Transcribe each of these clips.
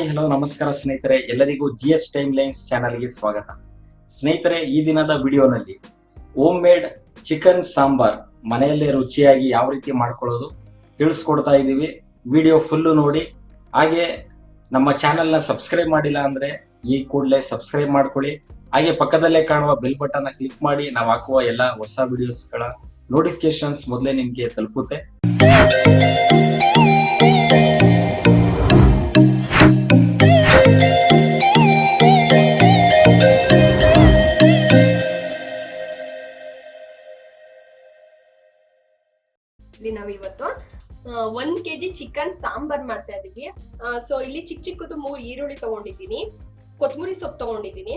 Hi, hello, ನಮಸ್ಕಾರ ಸ್ನೇಹಿತರೆ. ಎಲ್ಲರಿಗೂ ಜಿ ಎಸ್ ಟೈಮ್ ಲೈನ್ಸ್ ಚಾನಲ್ಗೆ ಸ್ವಾಗತ. ಸ್ನೇಹಿತರೆ, ಈ ದಿನದ ವಿಡಿಯೋನಲ್ಲಿ ಹೋಮ್ ಮೇಡ್ ಚಿಕನ್ ಸಾಂಬಾರ್ ಮನೆಯಲ್ಲೇ ರುಚಿಯಾಗಿ ಯಾವ ರೀತಿ ಮಾಡ್ಕೊಳ್ಳೋದು ತಿಳಿಸ್ಕೊಡ್ತಾ ಇದ್ದೀವಿ. ವಿಡಿಯೋ ಫುಲ್ಲು ನೋಡಿ. ಹಾಗೆ ನಮ್ಮ ಚಾನೆಲ್ನ ಸಬ್ಸ್ಕ್ರೈಬ್ ಮಾಡಿಲ್ಲ ಅಂದ್ರೆ ಈ ಕೂಡಲೇ ಸಬ್ಸ್ಕ್ರೈಬ್ ಮಾಡ್ಕೊಳ್ಳಿ. ಹಾಗೆ ಪಕ್ಕದಲ್ಲೇ ಕಾಣುವ ಬೆಲ್ ಬಟನ್ ಕ್ಲಿಕ್ ಮಾಡಿ. ನಾವು ಹಾಕುವ ಎಲ್ಲ ಹೊಸ ವಿಡಿಯೋಸ್ಗಳ ನೋಟಿಫಿಕೇಶನ್ಸ್ ಮೊದಲೇ ನಿಮಗೆ ತಲುಪುತ್ತೆ. ಇಲ್ಲಿ ನಾವ್ ಇವತ್ತು ಒಂದ್ ಕೆಜಿ ಚಿಕನ್ ಸಾಂಬಾರ್ ಮಾಡ್ತಾ ಇದೀವಿ ಸೊ ಇಲ್ಲಿ ಚಿಕ್ಕ ಚಿಕ್ಕದು ಮೂರ್ ಈರುಳ್ಳಿ ತಗೊಂಡಿದ್ದೀನಿ. ಕೊತ್ತಂಬರಿ ಸೊಪ್ಪು ತಗೊಂಡಿದ್ದೀನಿ.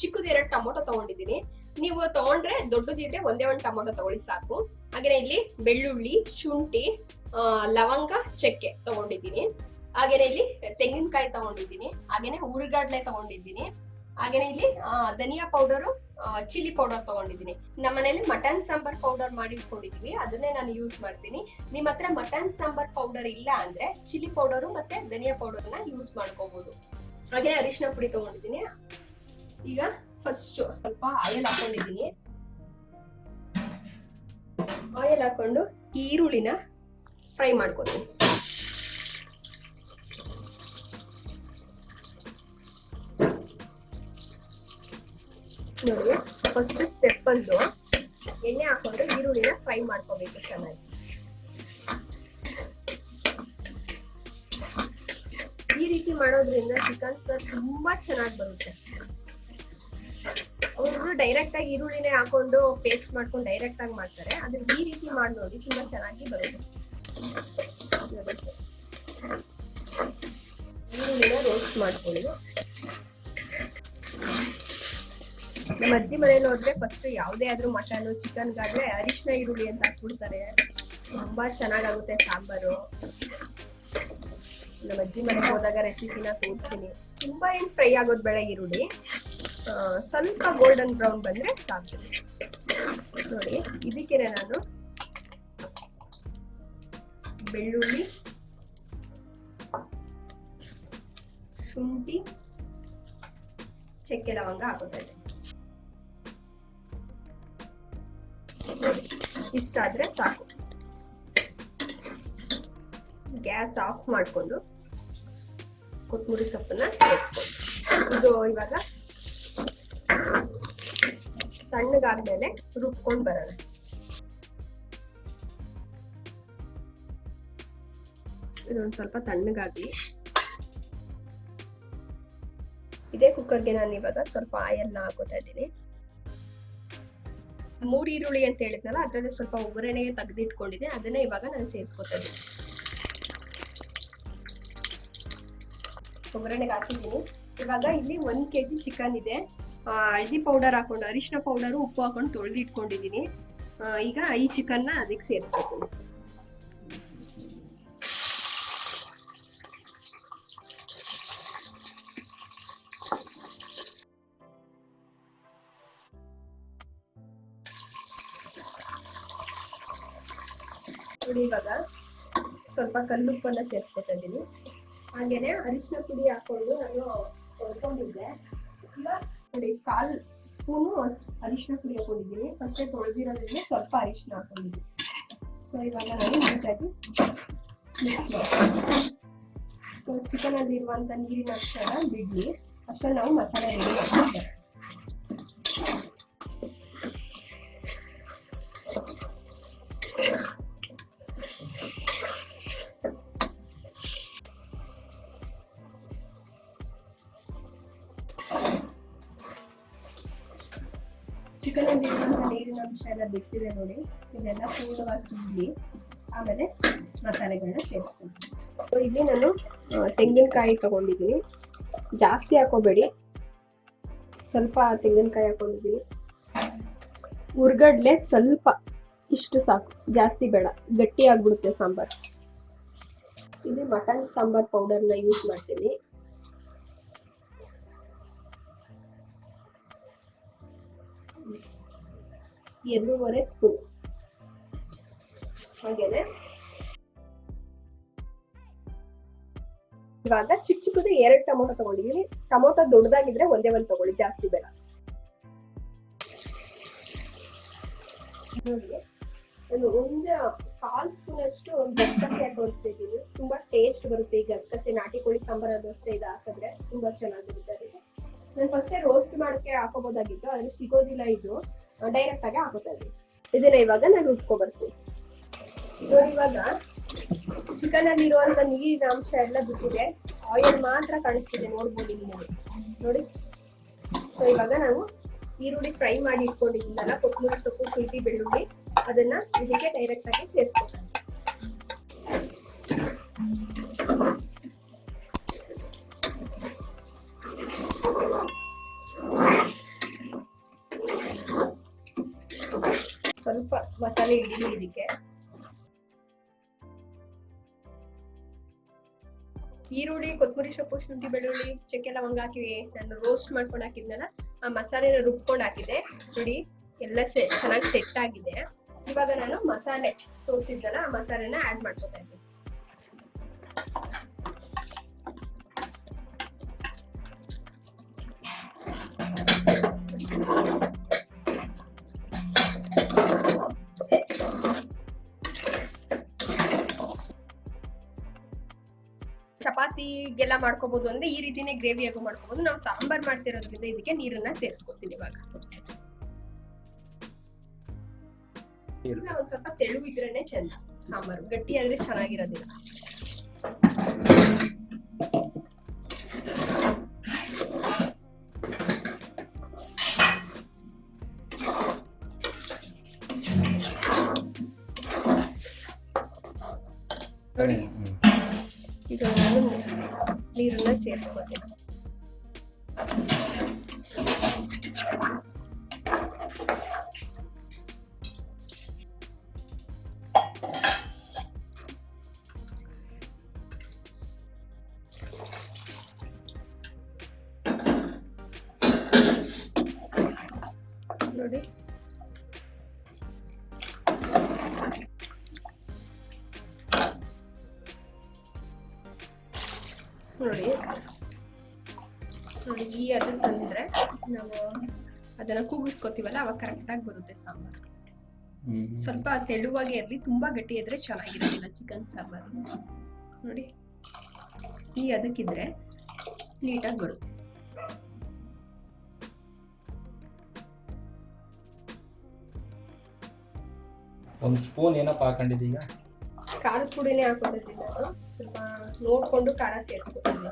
ಚಿಕ್ಕದು ಎರಡು ಟೊಮೊಟೊ ತಗೊಂಡಿದ್ದೀನಿ. ನೀವು ತಗೊಂಡ್ರೆ ದೊಡ್ಡದಿದ್ರೆ ಒಂದೇ ಒಂದ್ ಟೊಮೊಟೊ ತಗೊಳ್ಳಿ ಸಾಕು. ಹಾಗೇನೆ ಇಲ್ಲಿ ಬೆಳ್ಳುಳ್ಳಿ, ಶುಂಠಿ ಲವಂಗ, ಚಕ್ಕೆ ತಗೊಂಡಿದ್ದೀನಿ. ಹಾಗೇನೆ ಇಲ್ಲಿ ತೆಂಗಿನಕಾಯಿ ತಗೊಂಡಿದ್ದೀನಿ. ಹಾಗೇನೆ ಹುರಿಗಡ್ಲೆ ತಗೊಂಡಿದ್ದೀನಿ. ಹಾಗೇನೆ ಇಲ್ಲಿ ಧನಿಯಾ ಪೌಡರು ಚಿಲ್ಲಿ ಪೌಡರ್ ತಗೊಂಡಿದ್ದೀನಿ. ನಮ್ಮ ಮನೇಲಿ ಮಟನ್ ಸಾಂಬಾರ್ ಪೌಡರ್ ಮಾಡಿ ಇಟ್ಕೊಂಡಿದೀವಿ ಅದನ್ನೇ ನಾನು ಯೂಸ್ ಮಾಡ್ತೀನಿ. ನಿಮ್ಮ ಹತ್ರ ಮಟನ್ ಸಾಂಬಾರ್ ಪೌಡರ್ ಇಲ್ಲ ಅಂದ್ರೆ ಚಿಲ್ಲಿ ಪೌಡರು ಮತ್ತೆ ಧನಿಯಾ ಪೌಡರ್ನ ಯೂಸ್ ಮಾಡ್ಕೋಬಹುದು ಹಾಗೇನೆ ಅರಿಶಿನ ಪುಡಿ ತಗೊಂಡಿದ್ದೀನಿ. ಈಗ ಫಸ್ಟ್ ಸ್ವಲ್ಪ ಆಯಿಲ್ ಹಾಕೊಂಡಿದ್ದೀನಿ. ಆಯಿಲ್ ಹಾಕೊಂಡು ಈರುಳ್ಳಿನ ಫ್ರೈ ಮಾಡ್ಕೋತೀನಿ. ನೋಡಿ. ಫಸ್ಟ್ ಸ್ಟೆಪ್ ಒಂದು ಎಣ್ಣೆ ಹಾಕೊಂಡು ಈರುಳ್ಳಿನ ಫ್ರೈ ಮಾಡ್ಕೋಬೇಕು ಚೆನ್ನಾಗಿ. ಈ ರೀತಿ ಮಾಡೋದ್ರಿಂದ ಚಿಕನ್ ಸರ್ ತುಂಬಾ ಚೆನ್ನಾಗಿ ಬರುತ್ತೆ. ಅವರು ಡೈರೆಕ್ಟ್ ಆಗಿ ಈರುಳ್ಳಿನೇ ಹಾಕೊಂಡು ಪೇಸ್ಟ್ ಮಾಡ್ಕೊಂಡು ಡೈರೆಕ್ಟ್ ಆಗಿ ಮಾಡ್ತಾರೆ. ಅದ್ರ ಈ ರೀತಿ ಮಾಡಿ ನೋಡಿ ತುಂಬಾ ಚೆನ್ನಾಗಿ ಬರುತ್ತೆ. ಈರುಳ್ಳಿನ ರೋಸ್ಟ್ ಮಾಡ್ಕೊಳ್ಳಿ. ನಮ್ಮ ಅಜ್ಜಿ ಮನೇಲಿ ಹೋದ್ರೆ ಫಸ್ಟ್ ಯಾವುದೇ ಆದ್ರೂ ಮಟನ್, ಚಿಕನ್ಗಾದ್ರೆ ಅರಿಶಿನ ಈರುಳ್ಳಿ ಅಂತ ಹಾಕ್ಬಿಡ್ತಾರೆ. ತುಂಬಾ ಚೆನ್ನಾಗಾಗುತ್ತೆ ಸಾಂಬಾರು. ನಮ್ಮ ಅಜ್ಜಿ ಮನೆಗೆ ಹೋದಾಗ ರೆಸಿಪಿನ ತೋರಿಸ್ತೀನಿ. ತುಂಬಾ ಏನ್ ಫ್ರೈ ಆಗೋದ್ ಬೆಳೆಗೆ ಈರುಳ್ಳಿ. ಸ್ವಲ್ಪ ಗೋಲ್ಡನ್ ಬ್ರೌನ್ ಬಂದ್ರೆ ಸಾಕು. ನೋಡಿ ಇದಕ್ಕೆ ನಾನು ಬೆಳ್ಳುಳ್ಳಿ, ಶುಂಠಿ, ಚಕ್ಕೆ ಲವಂಗ ಹಾಕೋತಾ ಇದ್ದೆ ಇಷ್ಟಾದ್ರೆ ಸಾಕು. ಗ್ಯಾಸ್ ಆಫ್ ಮಾಡ್ಕೊಂಡು ಕೊತ್ತಂಬರಿ ಸೊಪ್ಪನ್ನ ಸೇರಿಸ್ಕೊಂಡು. ಇದು ಇವಾಗ ತಣ್ಣಗಾದ್ಮೇಲೆ ರುಬ್ಕೊಂಡು ಬರೋಣ. ಇದೊಂದು ಸ್ವಲ್ಪ ತಣ್ಣಗಾಗ್ಲಿ. ಇದೇ ಕುಕ್ಕರ್ಗೆ ನಾನು ಇವಾಗ ಸ್ವಲ್ಪ ಆಯಲ್ನ ಹಾಕೋತಾ ಇದ್ದೀನಿ. ಮೂರ್ ಈರುಳ್ಳಿ ಅಂತ ಹೇಳಿದ್ನಲ್ಲ, ಅದರಲ್ಲಿ ಸ್ವಲ್ಪ ಒಗ್ಗರಣೆ ತೆಗೆದಿಟ್ಕೊಂಡಿದ್ದೆ, ಅದನ್ನೇ ಇವಾಗ ನಾನು ಸೇರಿಸ್ಕೊತಾ ಇದ್ದೀನಿ. ಒಗ್ಗರಣೆಗೆ ಹಾಕಿದ್ದೀನಿ. ಇವಾಗ ಇಲ್ಲಿ ಒಂದ್ ಕೆಜಿ ಚಿಕನ್ ಇದೆ. ಹಳ್ದಿ ಪೌಡರ್ ಹಾಕೊಂಡು, ಅರಿಶಿನ ಪೌಡರ್ ಉಪ್ಪು ಹಾಕೊಂಡು ತೊಳೆದಿಟ್ಕೊಂಡಿದ್ದೀನಿ. ಈಗ ಈ ಚಿಕನ್ನ ಅದಕ್ಕೆ ಸೇರಿಸ್ಬೇಕು ನೋಡಿ ಇವಾಗ ಸ್ವಲ್ಪ ಕಲ್ಲುಪ್ಪನ್ನ ಸೇರಿಸ್ಕೊತಾ ಇದ್ದೀನಿ. ಹಾಗೇನೆ ಅರಿಶಿನ ಪುಡಿ ಹಾಕೊಂಡು ನಾನು ತೊಳ್ಕೊಂಡಿದ್ದೆ. ಇವಾಗ ನೋಡಿ, ಕಾಲ್ ಸ್ಪೂನು ಅರಿಶಿನ ಪುಡಿ ಹಾಕೊಂಡಿದ್ದೀನಿ ಫಸ್ಟೇ ತೊಳೆದಿರೋದ್ರಿಂದ ಸ್ವಲ್ಪ ಅರಿಶಿನ ಹಾಕೊಂಡಿದ್ದೀನಿ ಸೊ ಇವಾಗ ನಾನು ನೀಟಾಗಿ ಮಿಕ್ಸ್ ಮಾಡ್ತೀನಿ ಸೊ ಚಿಕನ್ ಅಲ್ಲಿ ಇರುವಂತ ನೀರಿನ ಅಕ್ಷರ ಬಿಡ್ಲಿ. ಅಷ್ಟರಲ್ಲಿ ನಾವು ಮಸಾಲೆ ರೆಡಿ ಮಾಡ್ಕೊಳ್ತೇವೆ ಚಿಕನ್ ಅಲ್ಲಿ ನೀರಿನ ಅಂಶ ಎಲ್ಲ ಬಿಟ್ಟಿದೆ ನೋಡಿ. ಇದೆಲ್ಲ ಪೂರ್ಣವಾಗಿ ಸುಡ್ಲಿ ಆಮೇಲೆ ಮಸಾಲೆಗಳನ್ನ ಸೇರಿಸ್ತೀನಿ. ಇಲ್ಲಿ ನಾನು ತೆಂಗಿನಕಾಯಿ ತಗೊಂಡಿದ್ದೀನಿ. ಜಾಸ್ತಿ ಹಾಕೋಬೇಡಿ. ಸ್ವಲ್ಪ ತೆಂಗಿನಕಾಯಿ ಹಾಕೊಂಡಿದ್ದೀನಿ. ಉರ್ಗಡ್ಲೆ ಸ್ವಲ್ಪ ಇಷ್ಟು ಸಾಕು. ಜಾಸ್ತಿ ಬೇಡ. ಗಟ್ಟಿ ಆಗ್ಬಿಡುತ್ತೆ ಸಾಂಬಾರ್. ಇಲ್ಲಿ ಮಟನ್ ಸಾಂಬಾರ್ ಪೌಡರ್ನ ಯೂಸ್ ಮಾಡ್ತೀನಿ. ಎರಡೂವರೆ ಸ್ಪೂನ್ ಹಾಗೇನೆ? ಇವಾಗ ಚಿಕ್ಕ ಚಿಕ್ಕದ ಎರಡು ಟೊಮೊಟೊ ತಗೊಂಡಿದೀನಿ. ಟೊಮೊಟೊ ದೊಡ್ಡದಾಗಿದ್ರೆ ಒಂದೇ ಒಂದು ತಗೊಳ್ಳಿ, ಜಾಸ್ತಿ ಬೇಡ. ನಾನು ಒಂದು ಕಾಲ್ ಸ್ಪೂನ್ ಅಷ್ಟು ಗಸಗಸೆ ಹಾಕೊಳ್ತಿದ್ದೀನಿ ತುಂಬಾ ಟೇಸ್ಟ್ ಬರುತ್ತೆ ಈ ಗಸಗಸೆ, ನಾಟಿ ಕೋಳಿ ಸಾಂಬಾರ್ ಅದು ಇದು ಹಾಕಿದ್ರೆ ತುಂಬಾ ಚೆನ್ನಾಗಿರುತ್ತೆ. ಅದಕ್ಕೆ ನಾನು ಫಸ್ಟೇ ರೋಸ್ಟ್ ಮಾಡಕ್ಕೆ ಹಾಕೋಬೋದಾಗಿತ್ತು, ಆದ್ರೆ ಸಿಗೋದಿಲ್ಲ ಇದು. ಡೈರೆಕ್ಟ್ ಆಗಿ ಆಗುತ್ತೆ ಇದನ್ನ ಇವಾಗ ನಾನು ರುಬ್ಕೊ ಬರ್ತೀನಿ ನೋಡಿ ಇವಾಗ ಚಿಕನ್ ಅಲ್ಲಿ ಇರುವಂತ ನೀರಿನ ಅಂಶ ಎಲ್ಲ ಬಿಟ್ಟಿದೆ. ಆಯಿಲ್ ಮಾತ್ರ ಕಾಣಿಸ್ತಿದೆ, ನೋಡ್ಬೋದು ಇಲ್ಲಿ ನೋಡಿ. ಸೊ ಇವಾಗ ನಾವು ಈರುಳ್ಳಿ ಫ್ರೈ ಮಾಡಿ ಇಟ್ಕೊಂಡಿದ್ದೀನಲ್ಲ ಕೊತ್ತಂಬರಿ ಸೊಪ್ಪು, ಶುಂಠಿ, ಬೆಳ್ಳುಳ್ಳಿ, ಅದನ್ನ ಇದಕ್ಕೆ ಡೈರೆಕ್ಟ್ ಆಗಿ ಸೇರಿಸ್ಕೊಳ್ತೀನಿ ಸ್ವಲ್ಪ ಮಸಾಲೆ ಇಡ್ಲಿ ಇದಕ್ಕೆ. ಈರುಳ್ಳಿ, ಕೊತ್ತಂಬರಿ ಸೊಪ್ಪು, ಶುಂಠಿ, ಬೆಳ್ಳುಳ್ಳಿ, ಚಕ್ಕೆ ಲವಂಗ ಹಾಕಿವಿ ನಾನು ರೋಸ್ಟ್ ಮಾಡ್ಕೊಂಡು ಹಾಕಿದ್ನಲ್ಲ, ಆ ಮಸಾಲೆನ ರುಬ್ಕೊಂಡು ಹಾಕಿದೆ. ನೋಡಿ, ಎಲ್ಲ ಸೆ, ಚೆನ್ನಾಗಿ ಸೆಟ್ ಆಗಿದೆ. ಇವಾಗ ನಾನು ಮಸಾಲೆ ತೋರಿಸಿದ್ದಲ್ಲ ಆ ಮಸಾಲೆನ ಆಡ್ ಮಾಡ್ಕೊತಾ ಇದ್ದೀನಿ. ಚಪಾತಿಗೆಲ್ಲ ಮಾಡ್ಕೋಬಹುದು ಅಂದ್ರೆ ಈ ರೀತಿನೇ ಗ್ರೇವಿ ಆಗು ಮಾಡ್ಕೋಬಹುದು ನಾವು ಸಾಂಬಾರ್ ಮಾಡ್ತಿರೋದ್ರಿಂದ ಇದಕ್ಕೆ ನೀರನ್ನ ಸೇರಿಸ್ಕೊತೀನಿ ಇವಾಗ. ಒಂದ್ ಸ್ವಲ್ಪ ತೆಳು ಇದ್ರೇನೆ ಚಂದ. ಸಾಂಬಾರು ಗಟ್ಟಿ ಆದ್ರೆ ಚೆನ್ನಾಗಿರೋದಿಲ್ಲ. ಸೇರಿಸ್ಕೊತೀನಿ ನೋಡಿ. ನೋಡಿ ಈ ಅದಕ್ಕೆ ತಂದ್ರೆ ನಾವು ಅದನ್ನ ಕೂಗಿಸ್ಕೊತೀವಲ್ಲ ಅವಾಗ ಕರೆಕ್ಟ್ ಆಗಿ ಬರುತ್ತೆ ಸಾಂಬಾರು. ಸ್ವಲ್ಪ ತೆಳುವಾಗಿ ಇರಲಿ ತುಂಬಾ ಗಟ್ಟಿ ಇದ್ರೆ ಚೆನ್ನಾಗಿರೋದಿಲ್ಲ ಚಿಕನ್ ಸಾಂಬಾರು. ನೋಡಿ. ಈ ಅದಕ್ಕಿದ್ರೆ ನೀಟಾಗಿ ಬರುತ್ತೆ. ಒಂದು ಸ್ಪೂನ್ ಏನಪ್ಪ ಹಾಕೊಂಡಿದ್ದೀಗ? ಖಾರದ ಪುಡಿನೇ ಹಾಕೋತಿದ್ದೆ ನಾನು. ಸ್ವಲ್ಪ ನೋಡ್ಕೊಂಡು ಖಾರ ಸೇರಿಸ್ಕೊತೀವಿ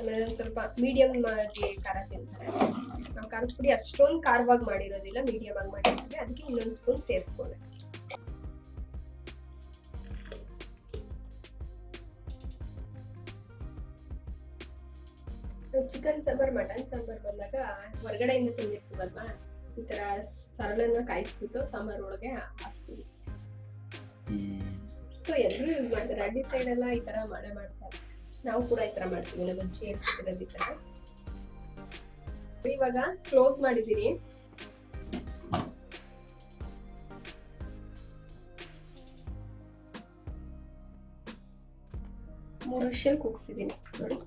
ಆಮೇಲೆ ಸ್ವಲ್ಪ ಮೀಡಿಯಮ್ ಆಗಿ ಖಾರ ತಿಂತಾರೆ ನಾವು ಖಾರದ ಪುಡಿ ಅಷ್ಟೊಂದು ಖಾರವಾಗಿ ಮಾಡಿರೋದಿಲ್ಲ ಮೀಡಿಯಂ ಆಗಿ ಮಾಡಿರ್ತೀವಿ ಅದಕ್ಕೆ ಇನ್ನೊಂದು ಸ್ಪೂನ್ ಸೇರಿಸ್ಕೊಂಡೆ ಚಿಕನ್ ಸಾಂಬಾರ್ ಮಟನ್ ಸಾಂಬಾರ್ ಬಂದಾಗ ಹೊರಗಡೆಯಿಂದ ತಿಂದಿರ್ತೀವಲ್ವಾ? ಈ ತರ ಸರಳನ್ನ ಕಾಯಿಸ್ಬಿಟ್ಟು ಸಾಂಬಾರ್ ಒಳಗೆ ಹಾಕ್ತೀವಿ. ಸೊ ಎಲ್ಲರೂ ಯೂಸ್ ಮಾಡ್ತಾರೆ. ಅಡ್ಡಿ ಸೈಡ್ ಎಲ್ಲ ಈ ತರ ಮಾಡೇ ಮಾಡ್ತಾರೆ. ನಾವು ಕೂಡ ಈ ತರ ಮಾಡ್ತೀವಿ. ನಮ್ಮ ಅಜ್ಜಿ ಹೇಳ್ತಿರೋದು ಈ ತರ. ಇವಾಗ ಕ್ಲೋಸ್ ಮಾಡಿದೀನಿ. ಮೂರು ವಿಷಲ್ ಕೂಗ್ಸಿದೀನಿ. ನೋಡಿ.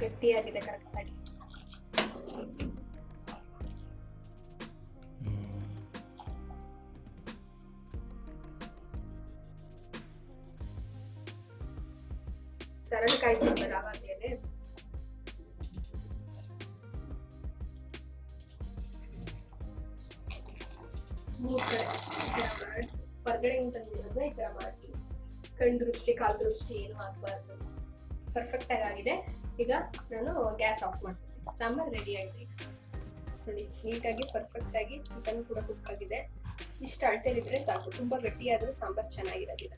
ಗಟ್ಟಿಯಾಗಿದೆ ಕರೆಕ್ಟ್ ಕಡೆ ಈ ದೃಷ್ಟಿ, ಕಾಲ್ ದೃಷ್ಟಿ ಏನು ಆಗ್ಬಾರ್ದು. ಪರ್ಫೆಕ್ಟ್ ಆಗಿ ಆಗಿದೆ ಈಗ ನಾನು ಗ್ಯಾಸ್ ಆಫ್ ಮಾಡ್ತೀನಿ. ಸಾಂಬಾರ್ ರೆಡಿ ಆಗಿದೆ ನೋಡಿ, ನೀಟಾಗಿ ಪರ್ಫೆಕ್ಟ್ ಆಗಿ ಚಿಕನ್ ಕೂಡ ಕುಕ್ ಆಗಿದೆ. ಇಷ್ಟು ಅಳತೆಲಿದ್ರೆ ಸಾಕು. ತುಂಬಾ ಗಟ್ಟಿ ಆದ್ರೆ ಸಾಂಬಾರ್ ಚೆನ್ನಾಗಿರೋದಿಲ್ಲ.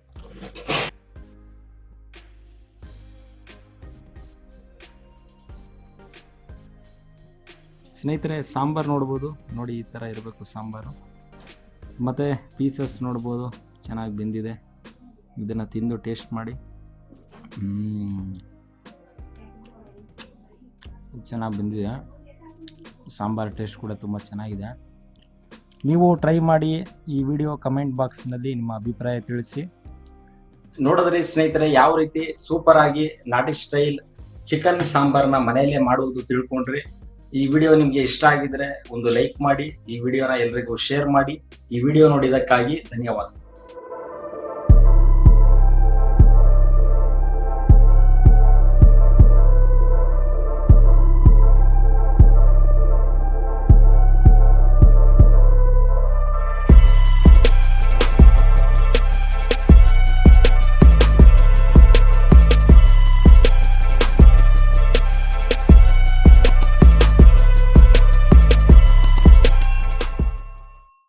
ಸ್ನೇಹಿತರೆ, ಸಾಂಬಾರು ನೋಡ್ಬೋದು. ನೋಡಿ, ಈ ಥರ ಇರಬೇಕು ಸಾಂಬಾರು. ಮತ್ತು ಪೀಸಸ್ ನೋಡ್ಬೋದು. ಚೆನ್ನಾಗಿ ಬೆಂದಿದೆ. ಇದನ್ನು ತಿಂದು ಟೇಸ್ಟ್ ಮಾಡಿ. ಚೆನ್ನಾಗಿ ಬೆಂದಿದೆ. ಸಾಂಬಾರು ಟೇಸ್ಟ್ ಕೂಡ ತುಂಬ ಚೆನ್ನಾಗಿದೆ. ನೀವು ಟ್ರೈ ಮಾಡಿ ಈ ವಿಡಿಯೋ ಕಮೆಂಟ್ ಬಾಕ್ಸ್ನಲ್ಲಿ ನಿಮ್ಮ ಅಭಿಪ್ರಾಯ ತಿಳಿಸಿ. ನೋಡಿದ್ರಿ ಸ್ನೇಹಿತರೆ, ಯಾವ ರೀತಿ ಸೂಪರ್ ಆಗಿ ನಾಟಿ ಸ್ಟೈಲ್ ಚಿಕನ್ ಸಾಂಬಾರ್ನ ಮನೆಯಲ್ಲೇ ಮಾಡುವುದು ತಿಳ್ಕೊಂಡ್ರಿ. ಈ ವಿಡಿಯೋ ನಿಮ್ಗೆ ಇಷ್ಟ ಆಗಿದ್ರೆ ಒಂದು ಲೈಕ್ ಮಾಡಿ, ಈ ವಿಡಿಯೋನ ಎಲ್ರಿಗೂ ಶೇರ್ ಮಾಡಿ, ಈ ವಿಡಿಯೋ ನೋಡಿದಕ್ಕಾಗಿ ಧನ್ಯವಾದ.